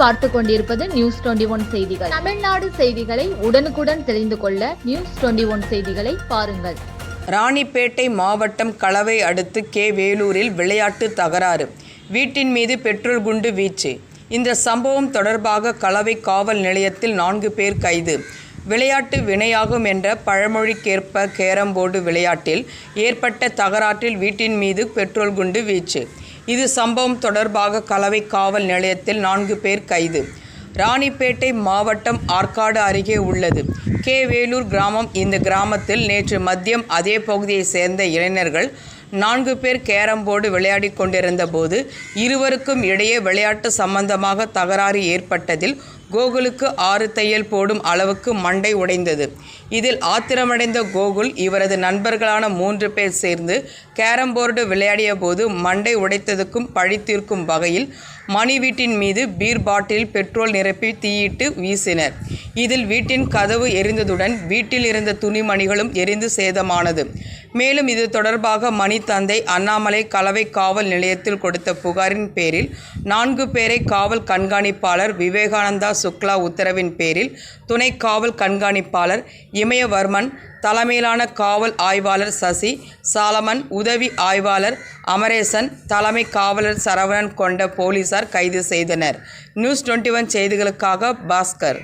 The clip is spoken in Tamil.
பார்த்து கொண்டிருப்பது நியூஸ் டுவெண்டி ஒன் செய்திகள். தமிழ்நாடு செய்திகளை உடனுக்குடன் தெரிந்து கொள்ள நியூஸ் டுவெண்டி ஒன் செய்திகளை பாருங்கள். ராணிப்பேட்டை மாவட்டம் களவை அடுத்து கே. வேலூரில் விளையாட்டு தகராறு. வீட்டின் மீது பெட்ரோல் குண்டு வீச்சு. இந்த சம்பவம் தொடர்பாக களவை காவல் நிலையத்தில் நான்கு பேர் கைது. விளையாட்டு வினையாகும் என்ற பழமொழிக்கேற்ப கேரம் போர்டு விளையாட்டில் ஏற்பட்ட தகராற்றில் வீட்டின் மீது பெட்ரோல் குண்டு வீச்சு. இது சம்பவம் தொடர்பாக கலவை காவல் நிலையத்தில் நான்கு பேர் கைது. ராணிப்பேட்டை மாவட்டம் ஆற்காடு அருகே உள்ளது. கே. வேலூர் கிராமம். இந்த கிராமத்தில் நேற்று மதியம் அதே பகுதியை சேர்ந்த இளைஞர்கள் நான்கு பேர் கேரம் போர்டு விளையாடி கொண்டிருந்த போது இருவருக்கும் இடையே விளையாட்டு சம்பந்தமாக தகராறு ஏற்பட்டதில் கோகுலுக்கு ஆறு தையல் போடும் அளவுக்கு மண்டை உடைந்தது. இதில் ஆத்திரமடைந்த கோகுல் இவரது நண்பர்களான மூன்று பேர் சேர்ந்து கேரம் போர்டு விளையாடிய போது மண்டை உடைத்ததுக்கும் பழி தீர்க்கும் வகையில் மணி வீட்டின் மீது பீர் பாட்டில் பெட்ரோல் நிரப்பி தீயிட்டு வீசினர். இதில் வீட்டின் கதவு எரிந்ததுடன் வீட்டில் இருந்த துணிமணிகளும் எரிந்து சேதமானது. மேலும் இது தொடர்பாக மணி தந்தை அண்ணாமலை கலவை காவல் நிலையத்தில் கொடுத்த புகாரின் பேரில் நான்கு பேரை காவல் கண்காணிப்பாளர் விவேகானந்தா சுக்லா உத்தரவின் பேரில் துணை காவல் கண்காணிப்பாளர் இமயவர்மன் தலைமையிலான காவல் ஆய்வாளர் சசி சாலமன் உதவி ஆய்வாளர் அமரேசன் தலைமை காவலர் சரவணன் கொண்ட போலீசார் கைது செய்தனர். நியூஸ் டுவெண்ட்டி ஒன் செய்திகளுக்காக பாஸ்கர்.